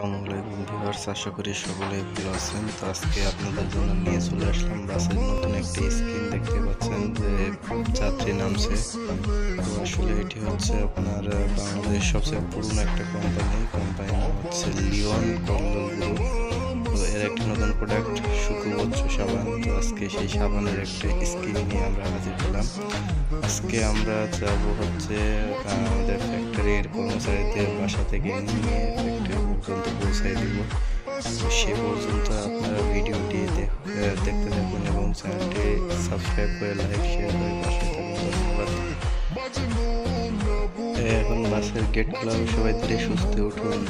আসসালামাইকুম ভিউয়ার্স, আশা করি সকলে ভালো আছেন। তো আজকে আপনাদের জন্য নিয়ে চলে আসলাম বাসের নতুন একটি স্ক্রিন দেখতে পাচ্ছেন যে যাত্রী নামছে। তো আসলে এটি হচ্ছে আপনার বাংলাদেশের সবচেয়ে পুরনো একটা কোম্পানি কোম্পানির নাম হচ্ছে লিওন কল্লোল। সেই সাবানের একটা স্ক্রিন নিয়ে আমরা হাজির হলাম। আজকে আমরা যাব হচ্ছে আমাদের ফ্যাক্টরির কর্মচারীদের বাসা থেকে নিয়ে ফ্যাক্টরি পর্যন্ত পৌঁছায় দিব। সে পর্যন্ত আপনারা ভিডিওটি দেখ- দেখতে থাকুন এবং চ্যানেলটি সাবস্ক্রাইব করে লাইক শেয়ার করে এখন বাসের গেট খোলা সবাই ধীরে সুস্থে উঠুন।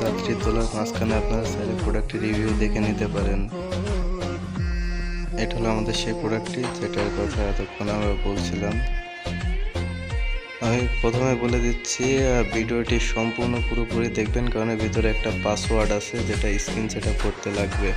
যাত্রী তোলার মাঝখানে আপনারা চাইলে প্রোডাক্টের রিভিউ দেখে নিতে পারেন। এটা হলো আমাদের সেই প্রোডাক্টটি যেটার কথা এতক্ষণ আমরা বলছিলাম। আমি প্রথমে বলে দিচ্ছি ভিডিওটি সম্পূর্ণ পুরোপুরি দেখবেন, কারণ ভিতরে একটা পাসওয়ার্ড আছে যেটা স্ক্রিন সেটা করতে লাগবে।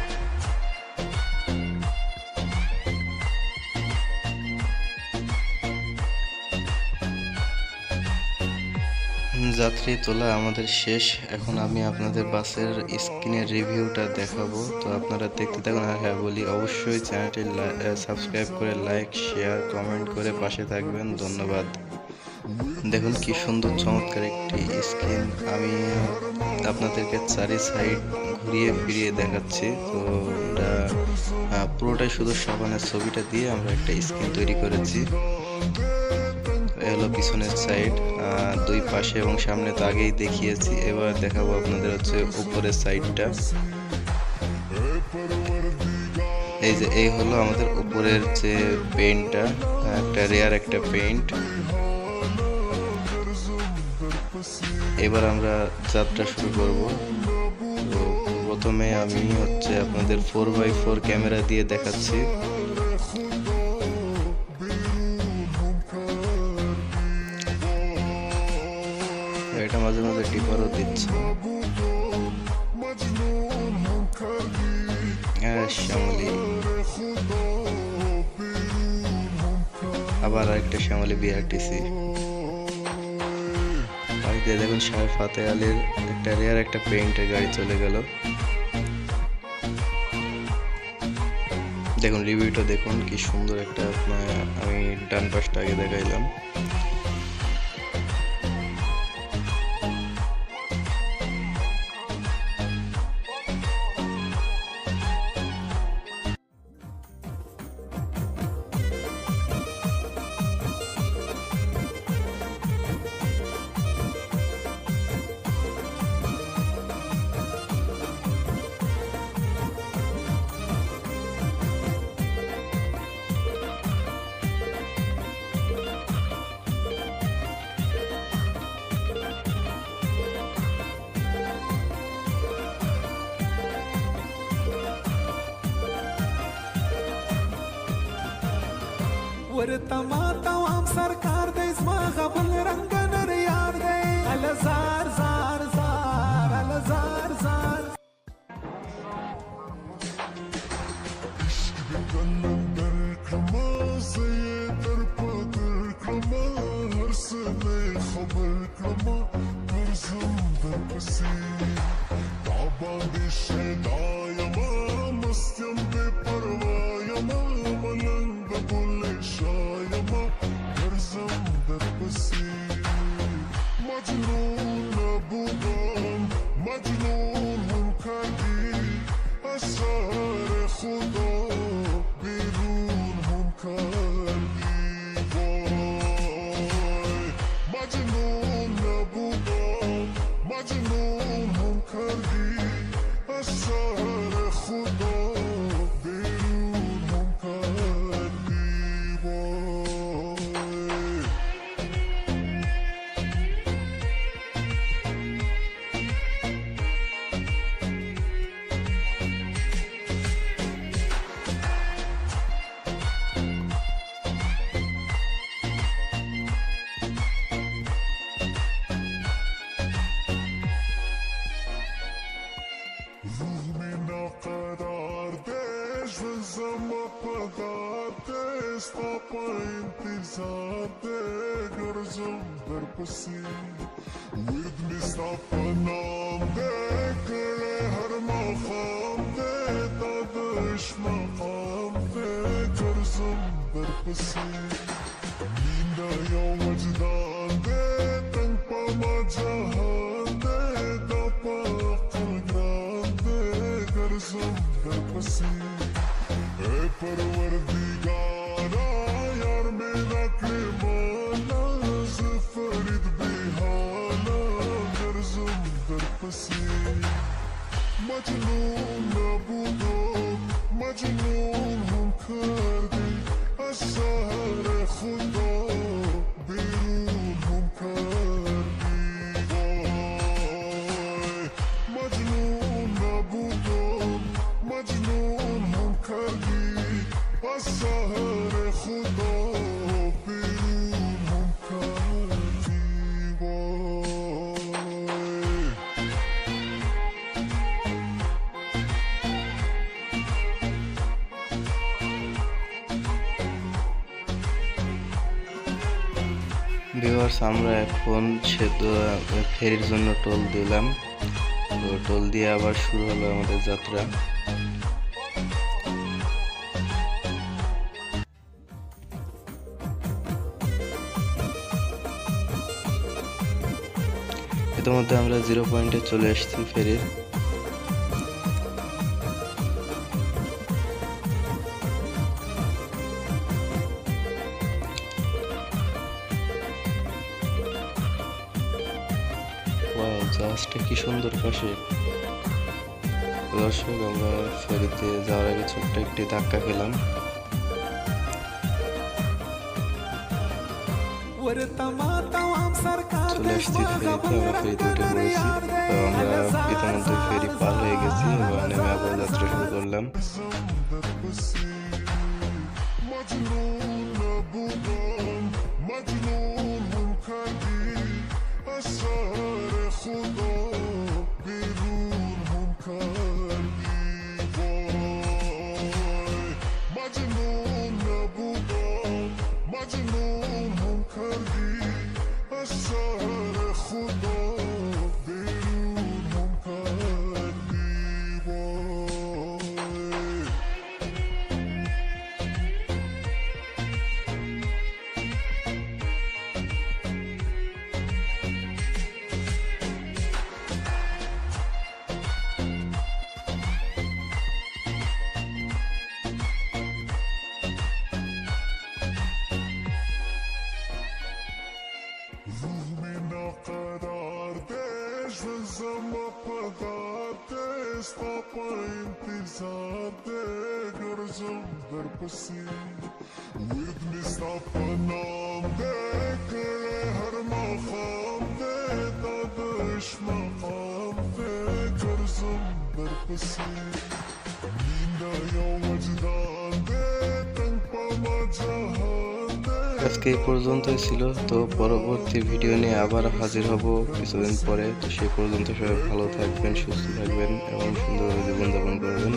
যাত্রী তোলা আমাদের শেষ। এখন আমি আপনাদের বাসের স্ক্রিনের রিভিউটা দেখাবো। তো আপনারা দেখতে থাকুন। আর হ্যাঁ বলি অবশ্যই চ্যানেলটি সাবস্ক্রাইব করে লাইক, শেয়ার, কমেন্ট করে পাশে থাকবেন। ধন্যবাদ। দেখুন কি সুন্দর চমৎকার একটি স্ক্রিন। আমি আপনাদেরকে চারি সাইড ঘুরিয়ে ফিরিয়ে দেখাচ্ছি। তো ওটা পুরোটাই শুধু সাবানের ছবিটা দিয়ে আমরা একটা স্ক্রিন তৈরি করেছি। এ হলো পিছনের সাইড দুই পাশে এবং সামনে তো আগেই দেখিয়েছি। এবার দেখাবো আপনাদের হচ্ছে উপরের সাইডটা এই যে, এই হলো আমাদের উপরের যে পেন্টটা একটা রেয়ার একটা পেন্ট এবার আমরা যাত্রা শুরু করব। প্রথমে আমি হচ্ছে আপনাদের ফোর বাই ফোর ক্যামেরা দিয়ে দেখাচ্ছি। এটা মাঝে মাঝে টিপারও দিচ্ছে। হ্যাঁ শ্যামলি। আবার আরেকটা শ্যামলি বিআরটিসি। বাড়িতে দেখুন শাহ ফাতে আলীর একটা রেয়ার একটা পেইন্টের গাড়ি চলে গেল। দেখুন রিভিউটা দেখুন, কি সুন্দর একটা, আপনার, আমি ডান পাশটা আগে দেখাইলাম। ورتما توام سرکار دی زما غبل رنگ نر یار دی ال زار زار زار ال زار زار مجنون بودم sensin Macnun'a bulam Macnun'un kadir Esrar-ı مستطيل تلسات قرجم بربسي ورد مصطفى نام ديك لهر مقام ديك تدش مقام ديك قرجم بربسي مين دا يوم وجدان ديك تنبا مجهان ديك دبا قلقان ديك قرجم بربسي اي viewers আমরা এখন সেতু ফেরির জন্য টোল দিলাম। তো টোল দিয়ে আবার শুরু হলো আমাদের যাত্রা। ইতিমধ্যে আমরা জিরো পয়েন্টে চলে এসেছি ফেরির। সুন্দর পাশে। দর্শক আমরা ফেরিতে যাওয়ার আগে ছোট্ট একটি ধাক্কা খেলাম। চলে something or something pussy with me stop and I'm dekre her maham de tadış maham de kırzım bir pussy Minda yavacıdan dekre আজকে এই পর্যন্তই ছিল, তো পরবর্তী ভিডিও নিয়ে আবার হাজির হব কিছুদিন পরে। তো সেই পর্যন্ত সবাই ভালো থাকবেন, সুস্থ থাকবেন এবং সুন্দরভাবে জীবনযাপন করবেন।